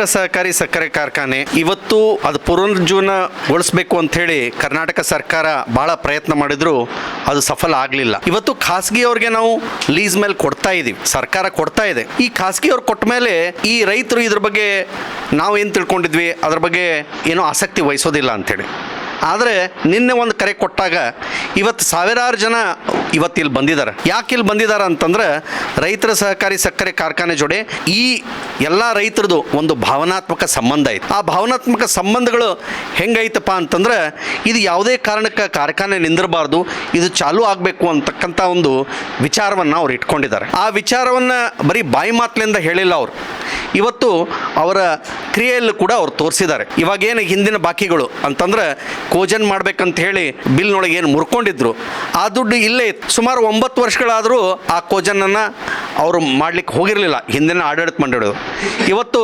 ಸಹಕಾರಿ ಸಕ್ಕರೆ ಕಾರ್ಖಾನೆ ಇವತ್ತು ಅದು ಪುನರುಜ್ಜೀವನಗೊಳಿಸಬೇಕು ಅಂತ ಹೇಳಿ ಕರ್ನಾಟಕ ಸರ್ಕಾರ ಬಹಳ ಪ್ರಯತ್ನ ಮಾಡಿದ್ರು, ಅದು ಸಫಲ ಆಗಲಿಲ್ಲ. ಇವತ್ತು ಖಾಸಗಿ ಅವ್ರಿಗೆ ನಾವು ಲೀಸ್ ಮೇಲೆ ಕೊಡ್ತಾ ಇದೀವಿ, ಸರ್ಕಾರ ಕೊಡ್ತಾ ಇದೆ. ಈ ಖಾಸಗಿ ಅವ್ರು ಕೊಟ್ಟ ಮೇಲೆ ಈ ರೈತರು ಇದ್ರ ಬಗ್ಗೆ ನಾವು ಏನು ತಿಳ್ಕೊಂಡಿದ್ವಿ, ಅದ್ರ ಬಗ್ಗೆ ಏನೋ ಆಸಕ್ತಿ ವಹಿಸೋದಿಲ್ಲ ಅಂತೇಳಿ ಆದರೆ ನಿನ್ನೆ ಒಂದು ಕರೆ ಕೊಟ್ಟಾಗ, ಇವತ್ತು ಸಾವಿರಾರು ಜನ ಇವತ್ತು ಇಲ್ಲಿ ಬಂದಿದ್ದಾರೆ. ಯಾಕೆ ಇಲ್ಲಿ ಬಂದಿದ್ದಾರೆ ಅಂತಂದ್ರೆ ರೈತರ ಸಹಕಾರಿ ಸಕ್ಕರೆ ಕಾರ್ಖಾನೆ ಜೋಡಿ ಈ ಎಲ್ಲ ರೈತರದು ಒಂದು ಭಾವನಾತ್ಮಕ ಸಂಬಂಧ ಐತೆ. ಆ ಭಾವನಾತ್ಮಕ ಸಂಬಂಧಗಳು ಹೆಂಗೈತಪ್ಪ ಅಂತಂದ್ರೆ ಇದು ಯಾವುದೇ ಕಾರಣಕ್ಕೆ ಕಾರ್ಖಾನೆ ನಿಂದಿರಬಾರ್ದು, ಇದು ಚಾಲೂ ಆಗಬೇಕು ಅಂತಕ್ಕಂಥ ಒಂದು ವಿಚಾರವನ್ನು ಅವ್ರು ಇಟ್ಕೊಂಡಿದ್ದಾರೆ. ಆ ವಿಚಾರವನ್ನು ಬರೀ ಬಾಯಿ ಮಾತಿನಿಂದ ಹೇಳಿಲ್ಲ ಅವರು. ಇವತ್ತು ಅವರ ಕ್ರಿಯೆಯಲ್ಲೂ ಕೂಡ ಅವ್ರು ತೋರಿಸಿದ್ದಾರೆ. ಇವಾಗೇನು ಹಿಂದಿನ ಬಾಕಿಗಳು ಅಂತಂದ್ರೆ ಕೋಜನ್ ಮಾಡ್ಬೇಕಂತ ಹೇಳಿ ಬಿಲ್ನೊಳಗೆ ಏನು ಮುರ್ಕೊಂಡಿದ್ರು. ಆ ದುಡ್ಡು ಇಲ್ಲೇ ಸುಮಾರು ಒಂಬತ್ತು ವರ್ಷಗಳಾದರೂ ಆ ಕೋಜನನ್ನು ಅವರು ಮಾಡ್ಲಿಕ್ಕೆ ಹೋಗಿರಲಿಲ್ಲ. ಹಿಂದಿನ ಆಡಳಿತ ಮಂಡಳಿಗಳು ಇವತ್ತು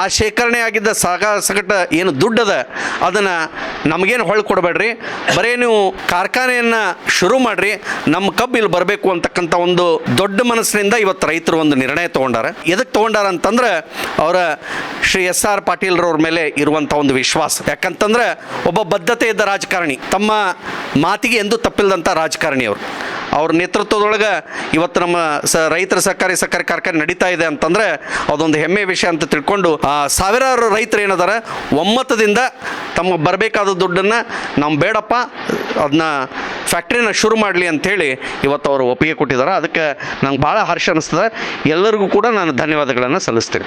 ಆ ಶೇಖರಣೆ ಆಗಿದ್ದ ಸಾಗ ಸಗಟ ಏನು ದುಡ್ಡದ, ಅದನ್ನು ನಮಗೇನು ಹೊಳ್ಳಿ ಕೊಡಬೇಡ್ರಿ. ಬರೀ ನೀವು ಕಾರ್ಖಾನೆಯನ್ನು ಶುರು ಮಾಡಿರಿ. ನಮ್ಮ ಕಬ್ಬು ಇಲ್ಲಿ ಬರಬೇಕು ಅಂತಕ್ಕಂಥ ಒಂದು ದೊಡ್ಡ ಮನಸ್ಸಿನಿಂದ ಇವತ್ತು ರೈತರು ಒಂದು ನಿರ್ಣಯ ತೊಗೊಂಡಾರ. ಎದಕ್ಕೆ ತೊಗೊಂಡಾರ ಅಂತಂದ್ರೆ ಅವರ ಶ್ರೀ ಎಸ್ ಆರ್ ಪಾಟೀಲ್ರವ್ರ ಮೇಲೆ ಇರುವಂಥ ಒಂದು ವಿಶ್ವಾಸ. ಯಾಕಂತಂದ್ರೆ ಒಬ್ಬ ಬದ್ಧತೆ ಇದ್ದ ರಾಜಕಾರಣಿ, ತಮ್ಮ ಮಾತಿಗೆ ಎಂದೂ ತಪ್ಪಿಲ್ಲದಂಥ ರಾಜಕಾರಣಿ ಅವರು. ಅವ್ರ ನೇತೃತ್ವದೊಳಗೆ ಇವತ್ತು ನಮ್ಮ ಸ ರೈತರ ಸಹಕಾರಿ ಸಕ್ಕರೆ ಕಾರ್ಖಾನೆ ನಡೀತಾ ಇದೆ ಅಂತಂದ್ರೆ ಅದೊಂದು ಹೆಮ್ಮೆ ವಿಷಯ ಅಂತ ತಿಳ್ಕೊಂಡು ಸಾವಿರಾರು ರೈತರು ಏನದಾರ, ಒಮ್ಮತದಿಂದ ತಮಗೆ ಬರಬೇಕಾದ ದುಡ್ಡನ್ನು ನಾವು ಬೇಡಪ್ಪ ಅದನ್ನ ಫ್ಯಾಕ್ಟ್ರಿನ ಶುರು ಮಾಡಲಿ ಅಂಥೇಳಿ ಇವತ್ತು ಅವರು ಒಪ್ಪಿಗೆ ಕೊಟ್ಟಿದ್ದಾರೆ. ಅದಕ್ಕೆ ನಂಗೆ ಭಾಳ ಹರ್ಷ ಅನ್ನಿಸ್ತದೆ ಎಲ್ಲರಿಗೂ ಕೂಡ ನಾನು ಧನ್ಯವಾದಗಳನ್ನು ಸಲ್ಲಿಸ್ತೀನಿ.